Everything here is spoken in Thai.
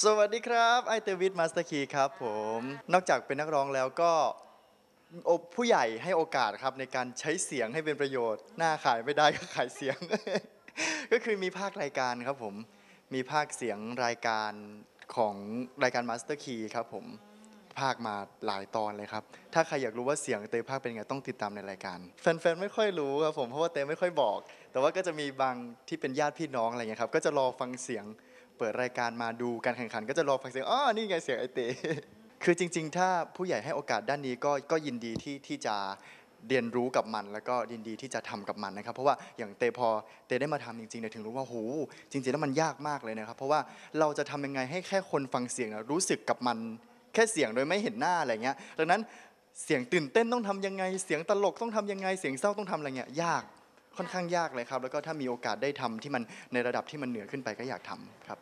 สวัสดีครับไอเตวิทมาสเตอร์คีครับผมนอกจากเป็นนักร้องแล้วก็ผู้ใหญ่ให้โอกาสครับในการใช้เสียงให้เป็นประโยชน์ หน้าขายไม่ได้ก็ขายเสียง ก็คือมีภาครายการครับผมมีภาคเสียงรายการของรายการ Master Key ครับผมภาคมาหลายตอนเลยครับ ถ้าใครอยากรู้ว่าเสียงเตยภาคเป็นไงต้องติดตามในรายการ แฟนๆ ไม่ค่อยรู้ครับผมเพราะว่าเตยไม่ค่อยบอก แต่ว่าก็จะมีบางที่เป็นญาติพี่น้องอะไรเงี้ยครับ ก็จะรอฟังเสียง เปิดรายการมาดูการแข่งขัน ก็จะรอฟังเสียงอ๋อนี่ไงเสียงไอเตคือจริง ๆ ถ้าผู้ใหญ่ให้โอกาสด้านนี้ก็ก็ยินดีที่ที่จะเรียนรู้กับมัน แล้วก็ยินดีที่จะทำกับมันนะครับ เพราะว่าอย่างเตพอเตได้มาทำจริงๆเนี่ยถึงรู้ว่าโหจริง ๆ แล้วมันยากมากเลยนะครับ เพราะว่าเราจะทำยังไงให้แค่คนฟังเสียงนะรู้สึกกับมันแค่เสียงโดยไม่เห็นหน้าอะไรเงี้ยดังนั้นเสียงตื่นเต้นต้องทำยังไง เสียงตลกต้องทำยังไง เสียงเศร้าต้องทำอะไรเงี้ยยากค่อนข้างยากเลยครับ แล้วก็ถ้ามีโอกาสได้ทำที่มันในระดับที่มันเหนือขึ้นไปก็อยากทำครับ